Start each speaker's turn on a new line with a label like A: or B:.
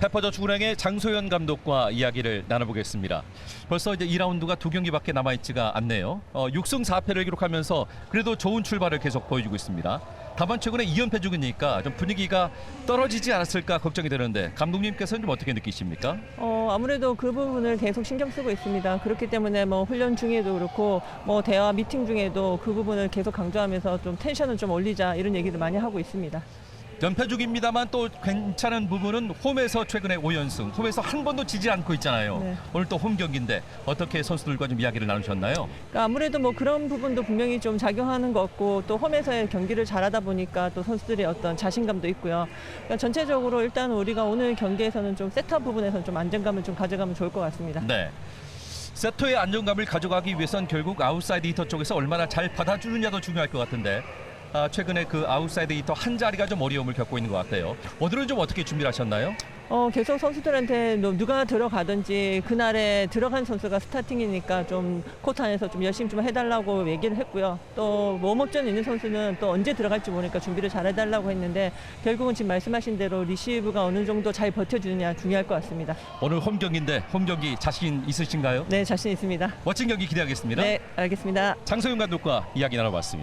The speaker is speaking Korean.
A: 페퍼저축은행의 장소연 감독과 이야기를 나눠보겠습니다. 벌써 이제 2라운드가 두 경기밖에 남아있지가 않네요. 어, 6승 4패를 기록하면서 그래도 좋은 출발을 계속 보여주고 있습니다. 다만 최근에 2연패 중이니까 좀 분위기가 떨어지지 않았을까 걱정이 되는데 감독님께서는 좀 어떻게 느끼십니까?
B: 어, 아무래도 그 부분을 계속 신경 쓰고 있습니다. 그렇기 때문에 뭐 훈련 중에도 그렇고 뭐 대화 미팅 중에도 그 부분을 계속 강조하면서 좀 텐션을 좀 올리자 이런 얘기를 많이 하고 있습니다.
A: 연패 중입니다만 또 괜찮은 부분은 홈에서 최근에 5연승, 홈에서 한 번도 지지 않고 있잖아요.
B: 네.
A: 오늘 또 홈 경기인데 어떻게 선수들과 좀 이야기를 나누셨나요?
B: 그러니까 아무래도 뭐 그런 부분도 분명히 좀 작용하는 것 같고 또 홈에서의 경기를 잘하다 보니까 또 선수들의 어떤 자신감도 있고요. 그러니까 전체적으로 일단 우리가 오늘 경기에서는 좀 세트업 부분에서는 좀 안정감을 좀 가져가면 좋을 것 같습니다.
A: 네. 세터의 안정감을 가져가기 위해선 결국 아웃사이드 히터 쪽에서 얼마나 잘 받아주느냐도 중요할 것 같은데 아, 최근에 그 아웃사이드 히터 한 자리가 좀 어려움을 겪고 있는 것 같아요. 오늘은 좀 어떻게 준비를 하셨나요?
B: 어, 계속 선수들한테 뭐 누가 들어가든지 그날에 들어간 선수가 스타팅이니까 좀 코트 안에서 좀 열심히 좀 해달라고 얘기를 했고요. 또 웜업전 있는 선수는 또 언제 들어갈지 모르니까 준비를 잘 해달라고 했는데 결국은 지금 말씀하신 대로 리시브가 어느 정도 잘 버텨주느냐 중요할 것 같습니다.
A: 오늘 홈 경기인데 홈 경기 자신 있으신가요?
B: 네, 자신 있습니다.
A: 멋진 경기 기대하겠습니다.
B: 네, 알겠습니다.
A: 장소영 감독과 이야기 나눠봤습니다.